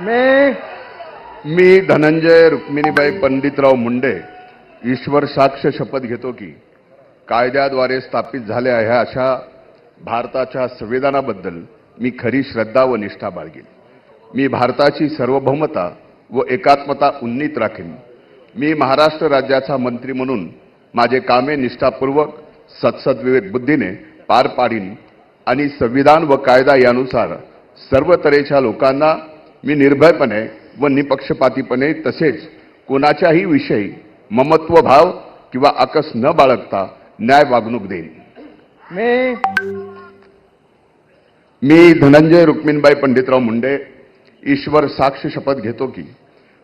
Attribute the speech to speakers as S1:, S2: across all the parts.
S1: मी
S2: मी धनंजय रुक्मिणीबाई पंडितराव मुंडे ईश्वर साक्ष शपथ घेतो की कायद्याद्वारे स्थापित झाल्या ह्या अशा भारताच्या संविधानाबद्दल मी खरी श्रद्धा व निष्ठा बाळगेन. मी भारताची सार्वभौमता व एकात्मता उन्नीत राखेन. मी महाराष्ट्र राज्याचा मंत्री म्हणून माझे कामे निष्ठापूर्वक सत्सद्विवेक बुद्धीने पार पाडीन आणि संविधान व कायदा यानुसार सर्व तऱ्हेच्या लोकांना मी निर्भयपणे व निपक्षपातीपणे तसेच कोणाच्याही विषयी ममत्व भाव किंवा आकस न बाळगता न्याय वागणूक देईन.
S1: मी
S2: मी धनंजय रुक्मिणबाई पंडितराव मुंडे ईश्वर साक्ष शपथ घेतो की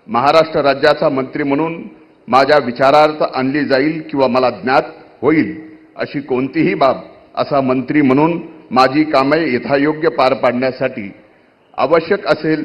S2: महाराष्ट्र राज्याचा मंत्री म्हणून माझ्या विचारार्थ आणली जाईल किंवा मला ज्ञात होईल अशी कोणतीही बाब असा मंत्री म्हणून माझी कामे यथायोग्य पार पाडण्यासाठी आवश्यक असेल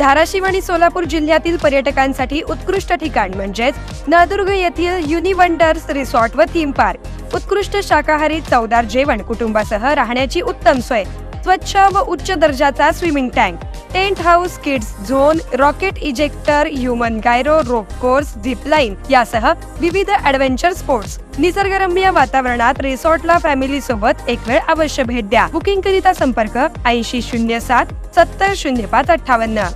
S3: धाराशिव आणि सोलापूर जिल्ह्यातील पर्यटकांसाठी उत्कृष्ट ठिकाण म्हणजेच नळदुर्ग येथील युनिवंडर्स रिसॉर्ट व थीम पार्क. उत्कृष्ट शाकाहारी चवदार जेवण कुटुंबासह राहण्याची उत्तम सोय. स्वच्छ व उच्च दर्जाचा swimming tank tent house kids zone rocket ejector human gyro rope course zip line यासह विविध ऍडव्हेंचर स्पोर्ट्स निसर्गरम्य वातावरणात रिसॉर्टला फॅमिली सोबत एक वेळ अवश्य भेट द्या. बुकिंग करिता संपर्क ऐंशी शून्य सात सत्तर शून्य पाच अठ्ठावन्न.